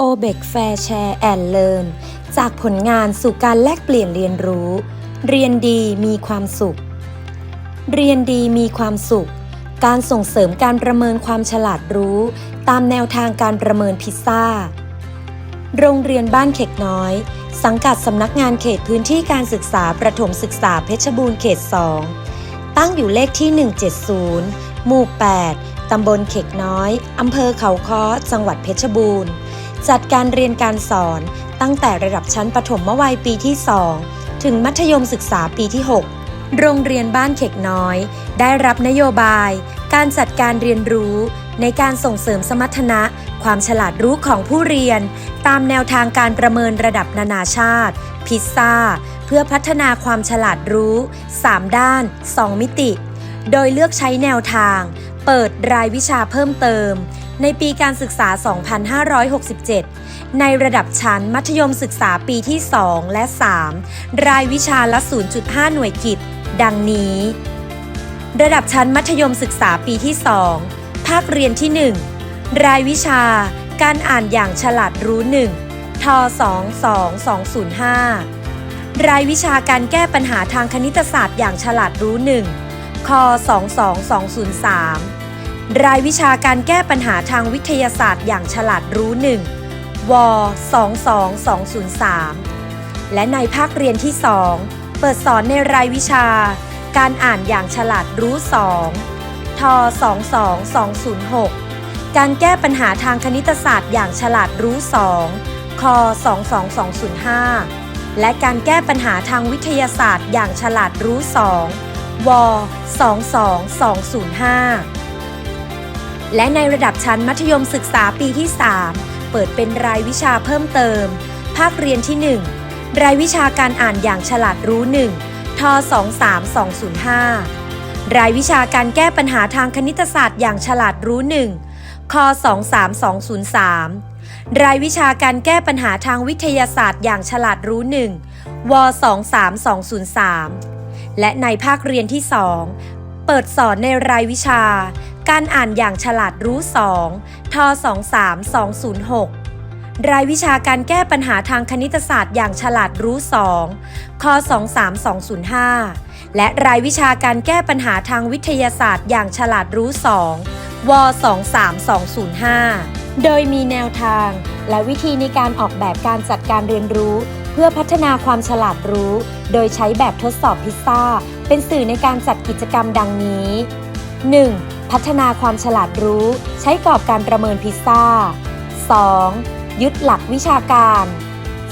โอเบกแฟร์แชร์แอนเลิร์นจากผลงานสู่การแลกเปลี่ยนเรียนรู้ เรียนดีมีความสุข เรียนดีมีความสุข การส่งเสริมการประเมินความฉลาดรู้ ตามแนวทางการประเมินพิซซ่า โรงเรียนบ้านเข็กน้อย สังกัดสำนักงานเขตพื้นที่การศึกษาประถมศึกษาเพชรบูรณ์เขต 2 ตั้งอยู่เลขที่ 170 หมู่ 8ตำบลเข็กน้อย อำเภอเขาค้อ จังหวัดเพชรบูรณ์ จัดการเรียนการสอนตั้งแต่ระดับชั้นประถมวัยปีที่ 2 ถึงมัธยมศึกษาปีที่ 6 โรงเรียนบ้านเข็กน้อย ได้รับนโยบาย การจัดการเรียนรู้ในการส่งเสริมสมรรถนะ ความฉลาดรู้ของผู้เรียน ตามแนวทางการประเมินระดับนานาชาติ พิซซ่า เพื่อพัฒนาความฉลาดรู้ 3 ด้าน 2 มิติ โดยเลือกใช้แนวทาง เปิดรายวิชาเพิ่มเติม ในปีการศึกษา 2567 ในระดับชั้นมัธยมศึกษาปีที่ 2 และ 3 รายวิชาละ 0.5 หน่วยกิตดังนี้ ระดับชั้นมัธยมศึกษาปีที่ 2 ภาคเรียนที่ 1 รายวิชา การอ่านอย่างฉลาดรู้ 1 ท 22205 รายวิชาการแก้ปัญหาทางคณิตศาสตร์อย่างฉลาดรู้ 1 ค 22203 รายวิชาการแก้ปัญหาทางวิทยาศาสตร์อย่างฉลาดรู้1ว22203 และในภาคเรียนที่ 2 เปิดสอนในรายวิชา การอ่านอย่างฉลาดรู้ 2 ท22206 การแก้ปัญหาทางคณิตศาสตร์อย่างฉลาดรู้ 2 ค22205 และการแก้ปัญหาทางวิทยาศาสตร์อย่างฉลาดรู้ 2 ว 22205 และในระดับชั้นมัธยมศึกษาปีที่ 3 เปิดเป็นรายวิชาเพิ่มเติม ภาคเรียนที่ 1 รายวิชาการอ่านอย่างฉลาดรู้ 1ท23205 รายวิชาการแก้ปัญหาทางคณิตศาสตร์อย่างฉลาดรู้ 1ค23203 รายวิชาการแก้ปัญหาทางวิทยาศาสตร์อย่างฉลาดรู้ 1ว23203 และในภาคเรียนที่ 2 เปิดสอนในรายวิชา การอ่านอย่างฉลาดรู้ 2 ท 23206 รายวิชาการแก้ปัญหาทางคณิตศาสตร์อย่างฉลาดรู้ 2 ค 23205 และรายวิชาการแก้ปัญหาทางวิทยาศาสตร์อย่างฉลาดรู้ 2 ว 23205 โดยมีแนวทางและวิธีในการออกแบบการจัดการเรียนรู้ เพื่อพัฒนาความฉลาดรู้ โดยใช้แบบทดสอบพิซซ่า เป็นสื่อในการจัดกิจกรรมดังนี้ 1. พัฒนาความฉลาดรู้ ใช้กรอบการประเมินพิซซ่า 2. ยึดหลักวิชาการ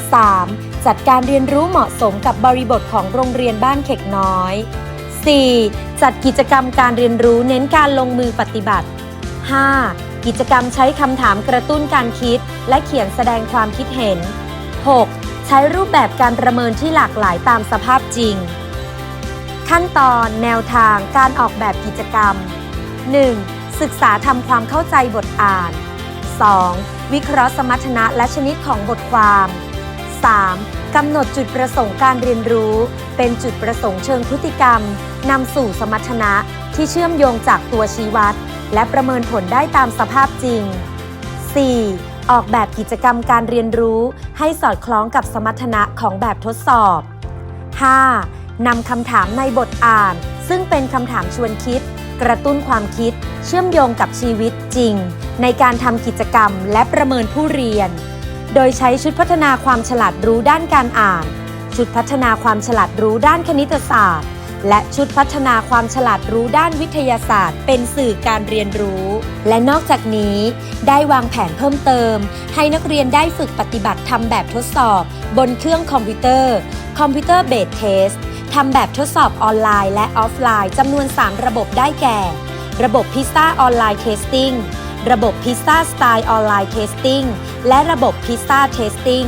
3. จัดการเรียนรู้เหมาะสมกับบริบทของโรงเรียนบ้านเข็กน้อย 4. จัดกิจกรรมการเรียนรู้เน้นการลงมือปฏิบัติ 5. กิจกรรมใช้คำถามกระตุ้นการคิด และเขียนแสดงความคิดเห็น 6. ใช้รูปแบบการประเมินที่หลากหลายตามสภาพจริง ขั้นตอนแนวทางการออกแบบกิจกรรม 1. ศึกษาทำความเข้าใจบทอ่าน 2. วิเคราะห์สมรรถนะและชนิดของบทความ 3. กำหนดจุดประสงค์การเรียนรู้ เป็นจุดประสงค์เชิงพฤติกรรมนำสู่สมรรถนะที่เชื่อมโยงจากตัวชี้วัด และประเมินผลได้ตามสภาพจริง 4. ออกแบบกิจกรรมการเรียนรู้ ให้สอดคล้องกับสมรรถนะของแบบทดสอบ 5. นำคำถามในบทอ่าน ซึ่งเป็นคำถามชวนคิด กระตุ้นความคิด เชื่อมโยงกับชีวิตจริง ในการทำกิจกรรมและประเมินผู้เรียน โดยใช้ชุดพัฒนาความฉลาดรู้ด้านการอ่าน ชุดพัฒนาความฉลาดรู้ด้านคณิตศาสตร์ และชุดพัฒนาความฉลาดรู้ด้านวิทยาศาสตร์ เป็นสื่อการเรียนรู้ และนอกจากนี้ ได้วางแผนเพิ่มเติม ให้นักเรียนได้ฝึกปฏิบัติทำแบบทดสอบ บนเครื่องคอมพิวเตอร์คอม ทสทำแบบทดสอบออนไลน์และออฟไลน์จำนวน 3 ระบบได้แก่ ระบบพิซซ่าออนไลน์เทสติ้งระบบพิซซ่าสไตล์ออนไลน์เทสติ้งและระบบพิซซ่าเทสติ้ง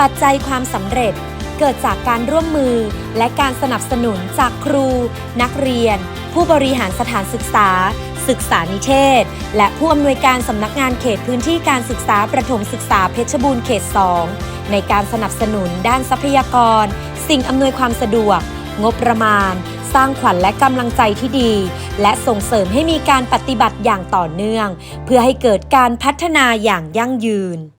ปัจจัยความสำเร็จเกิดจากการร่วมมือและการสนับสนุนจากครู นักเรียน ผู้บริหารสถานศึกษา ศึกษานิเทศ และผู้อำนวยการสำนักงานเขตพื้นที่การศึกษาประถมศึกษาเพชรบูรณ์เขต 2 ในการสนับสนุนด้านทรัพยากร สิ่งอำนวยความสะดวก งบประมาณ สร้างขวัญและกำลังใจที่ดี และส่งเสริมให้มีการปฏิบัติอย่างต่อเนื่อง เพื่อให้เกิดการพัฒนาอย่างยั่งยืน